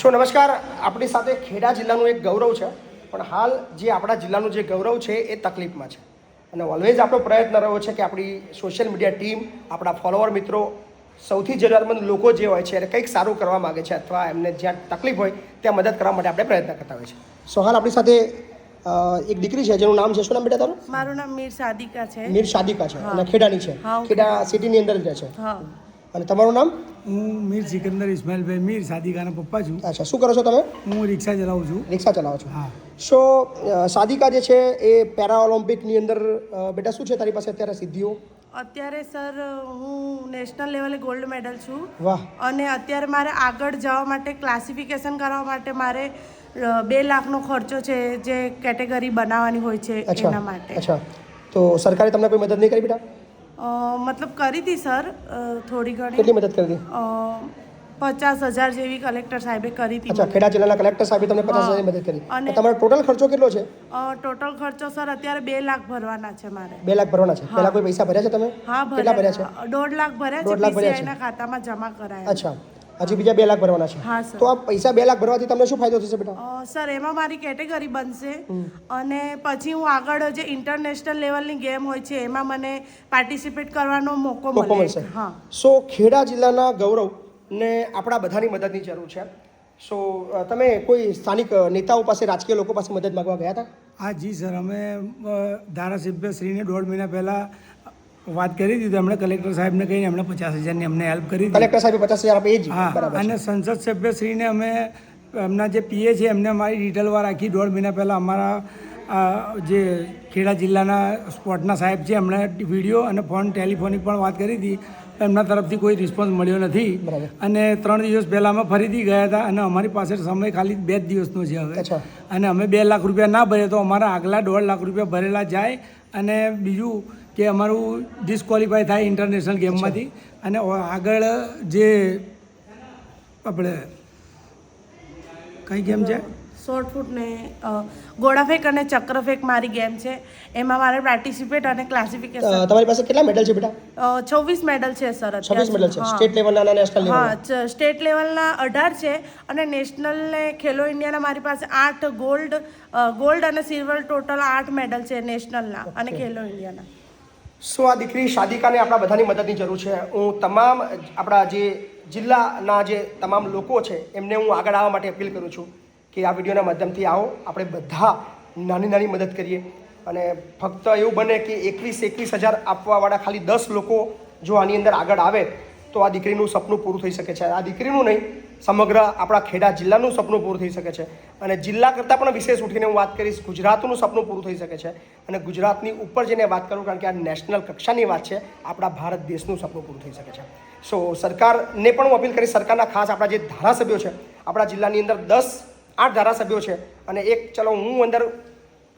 શું નમસ્કાર આપણી સાથે ખેડા જિલ્લાનું એક ગૌરવ છે પણ હાલ જે આપણા જિલ્લાનું જે ગૌરવ છે એ તકલીફમાં છે. અને ઓલવેઝ આપણો પ્રયત્ન રહ્યો છે કે આપણી સોશિયલ મીડિયા ટીમ આપણા ફોલોવર મિત્રો સૌથી જરૂરિયાતમંદ લોકો જે હોય છે એને કંઈક સારું કરવા માગે છે અથવા એમને જ્યાં તકલીફ હોય ત્યાં મદદ કરવા માટે આપણે પ્રયત્ન કરતા હોય છે સો હાલ આપણી સાથે એક દીકરી છે જેનું નામ છે શું નામ બેટા તારું? મારું નામ મીર સાદિકા છે. મીર શાદિકા છે અને ખેડાની છે. ખેડા સિટીની અંદર જ રહે છે. હા. અને તમારું નામ? હું મીર સિકંદર ઇસ્માઇલભાઈ મીર સાદિકાના પપ્પા છું. અચ્છા શું કરો છો તમે? હું રિક્ષા ચલાવું છું. રિક્ષા ચલાવો છો. હા. સો સાદિકા જે છે એ પેરા ઓલિમ્પિકની અંદર બેટા શું છે તારી પાસે અત્યારે સિદ્ધિઓ? અત્યારે સર હું નેશનલ લેવલે ગોલ્ડ મેડલ છું. વાહ. અને અત્યારે મારે આગળ જવા માટે ક્લાસિફિકેશન કરવા માટે મારે બે લાખનો ખર્ચો છે જે કેટેગરી બનાવવાની હોય છે એના માટે. અચ્છા. તો સરકારે તમને કોઈ મદદ નહીં કરી બેટા? મતલબ કરી હતી સર. થોડી ઘણી. કેટલી મદદ કરી હતી પચાસ હજાર જેવી કલેક્ટર સાહેબે કરી હતી અચ્છા ખેડા જિલ્લાના કલેક્ટર સાહેબે તમને પચાસ હજારની મદદ કરી. અને- તમારો ટોટલ ખર્ચો કેટલો છે? ટોટલ ખર્ચો સર અત્યારે બે લાખ ભરવાના છે મારે. બે લાખ ભરવાના છે. પહેલા કોઈ પૈસા ભર્યા છે તમે? હા કેટલા ભર્યા છે? દોઢ લાખ ભર્યા છે. PCI ખાતામાં જમા કરાયા અચ્છા. હજી બીજા બે લાખ ભરવાના છે. હા તો આ પૈસા બે લાખ ભરવાથી તમને શું ફાયદો થશે બેટા? સર એમાં મારી કેટેગરી બનશે. અને પછી હું આગળ જે ઇન્ટરનેશનલ લેવલની ગેમ હોય છે એમાં મને પાર્ટિસિપેટ કરવાનો મોકો મોકો મળશે. હા. સો ખેડા જિલ્લાના ગૌરવને આપણા બધાની મદદની જરૂર છે. સો તમે કોઈ સ્થાનિક નેતાઓ પાસે રાજકીય લોકો પાસે મદદ માંગવા ગયા હતા? હા જી સર. અમે ધારાસભ્યશ્રીને ધારાસભ્ય શ્રીને દોઢ મહિના પહેલાં વાત કરી હતી એમણે કલેક્ટર સાહેબને કહીને એમણે પચાસ હજારની અમને હેલ્પ કરી કલેક્ટર સાહેબ પચાસ હજાર આપે એ જ. હા અને સંસદ સભ્યશ્રીને અમે એમના જે પીએ છે એમને અમારી ડિટેલમાં રાખી દોઢ મહિના પહેલાં અમારા જે ખેડા જિલ્લાના સ્પોર્ટના સાહેબ છે એમણે વીડિયો અને ફોન ટેલિફોનિક પણ વાત કરી હતી. એમના તરફથી કોઈ રિસ્પોન્સ મળ્યો નથી. અને ત્રણ દિવસ પહેલાં અમે ફરીથી ગયા હતા અને અમારી પાસે સમય ખાલી બે જ દિવસનો છે હવે. અને અમે બે લાખ રૂપિયા ના ભરીએ તો અમારા આગલા દોઢ લાખ રૂપિયા ભરેલા જાય. અને બીજું કે અમારું ડિસ્કવોલિફાય થાય ઇન્ટરનેશનલ ગેમમાંથી. અને આગળ જે આપણે કઈ ગેમ છે? શોર્ટ ફૂટ ને ગોળાફેંક અને ચક્રફેંક મારી ગેમ છે. એમાં મારે પાર્ટિસિપેટ અને ક્લાસિફિકેશન તમારી પાસે કેટલા મેડલ છે બેટા? છવ્વીસ મેડલ છે સર છવ્વીસ મેડલ છે. હા. સ્ટેટ લેવલના અને નેશનલ હા સ્ટેટ લેવલના અઢાર છે અને નેશનલ ને ખેલો ઇન્ડિયાના મારી પાસે આઠ ગોલ્ડ ગોલ્ડ અને સિલ્વર ટોટલ આઠ મેડલ છે નેશનલના અને ખેલો ઇન્ડિયાના સો આ દીકરી શાદિકાને આપણા બધાની મદદની જરૂર છે. હું તમામ આપણા જે જિલ્લાના જે તમામ લોકો છે, એમને હું આગળ આવવા માટે અપીલ કરું છું કે આ વિડીયોના માધ્યમથી આવો. આપણે બધા નાની નાની મદદ કરીએ. અને ફક્ત એવું બને કે એકવીસ એકવીસ હજાર આપવાવાળા ખાલી દસ લોકો જો આની અંદર આગળ આવે તો આ દીકરીનું સપનું પૂરું થઈ શકે છે. આ દીકરીનું નહીં, સમગ્ર આપણા ખેડા જિલ્લાનું સપનું પૂરું થઈ શકે છે. અને જિલ્લા કરતાં પણ વિશેષ ઉઠીને હું વાત કરીશ, ગુજરાતનું સપનું પૂરું થઈ શકે છે. અને ગુજરાતની ઉપર જઈને વાત કરું, કારણ કે આ નેશનલ કક્ષાની વાત છે, આપણા ભારત દેશનું સપનું પૂરું થઈ શકે છે. સો, સરકારને પણ હું અપીલ કરીશ, સરકારના ખાસ આપણા જે ધારાસભ્યો છે, આપણા જિલ્લાની અંદર દસ, આઠ ધારાસભ્યો છે અને એક, ચલો હું અંદર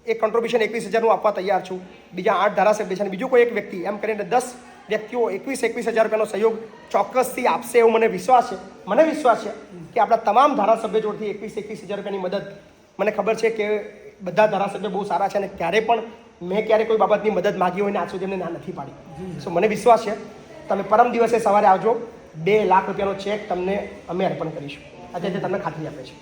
એક કોન્ટ્રીબ્યુશન એકવીસ હજારનું આપવા તૈયાર છું, બીજા આઠ ધારાસભ્ય છે અને બીજું કોઈ એક વ્યક્તિ, એમ કરીને દસ વ્યક્તિઓ એકવીસ એકવીસ હજાર રૂપિયાનો સહયોગ ચોક્કસથી આપશે એવો મને વિશ્વાસ છે. મને વિશ્વાસ છે કે આપણા તમામ ધારાસભ્ય જોડથી એકવીસ એકવીસ હજાર રૂપિયાની મદદ મને ખબર છે કે બધા ધારાસભ્ય બહુ સારા છે અને ક્યારે પણ મેં ક્યારે કોઈ બાબતની મદદ માગી હોય ને આજ સુધી એમને ના નથી પાડી. સો મને વિશ્વાસ છે. તમે પરમ દિવસે સવારે આવજો. બે લાખ રૂપિયાનો ચેક તમને અમે અર્પણ કરીશું. આજે તે તમને ખાતરી આપે છે.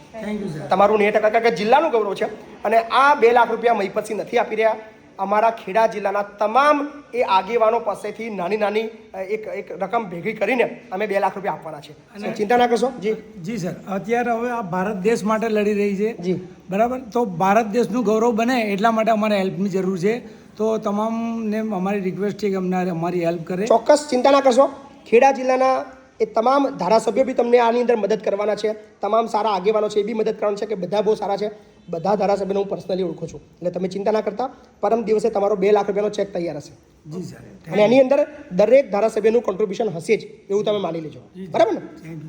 તમારું નેટ ટકા કે જિલ્લાનું ગૌરવ છે અને આ બે લાખ રૂપિયા મહીપતસિંહ નથી આપી રહ્યા. અમારા ખેડા જિલ્લાના તમામ એ આગેવાનો પાસેથી નાની નાની એક એક રકમ ભેગી કરીને અમે બે લાખ રૂપિયા આપવાના છે. અને ચિંતા ના કરશો? જી. જી સર. અત્યારે હવે આ ભારત દેશ માટે લડી રહી છે. જી. બરાબર? તો ભારત દેશનું ગૌરવ બને એટલા માટે અમારે હેલ્પની જરૂર છે. તો તમામને અમારી રિક્વેસ્ટ છે કે અમને અમારી હેલ્પ કરે. ચોક્કસ ચિંતા ના કરશો. ખેડા જિલ્લાના એ તમામ ધારાસભ્યો બી તમને આની અંદર મદદ કરવાના છે. તમામ સારા આગેવાનો છે એ બી મદદ કરવાના છે કે બધા બહુ સારા છે. બધા ધારાસભ્યને હું પર્સનલી ઓળખું છું. એટલે તમે ચિંતા ના કરતા પરમ દિવસે તમારો બે લાખ રૂપિયાનો ચેક તૈયાર હશે. જી સર. અને એની અંદર દરેક ધારાસભ્યનું કોન્ટ્રીબ્યુશન હશે જ એવું તમે માની લેજો. બરાબર ને?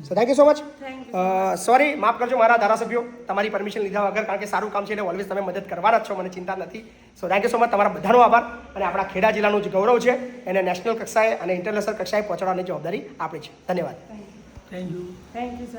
So thank you so much sorry માફ કરજો મારા ધારાસભ્યો તમારી પરમિશન લીધા વગર કારણ કે સારું કામ છે એટલે ઓલવેઝ તમે મદદ કરવાના જ છો મને ચિંતા નથી. So thank you so much તમારા બધાનો આભાર અને આપણા ખેડા જિલ્લાનું જે ગૌરવ છે. એને નેશનલ કક્ષાએ અને ઇન્ટરનેશનલ કક્ષાએ પહોંચાડવાની જવાબદારી આપણી છે. ધન્યવાદ. Thank you thank you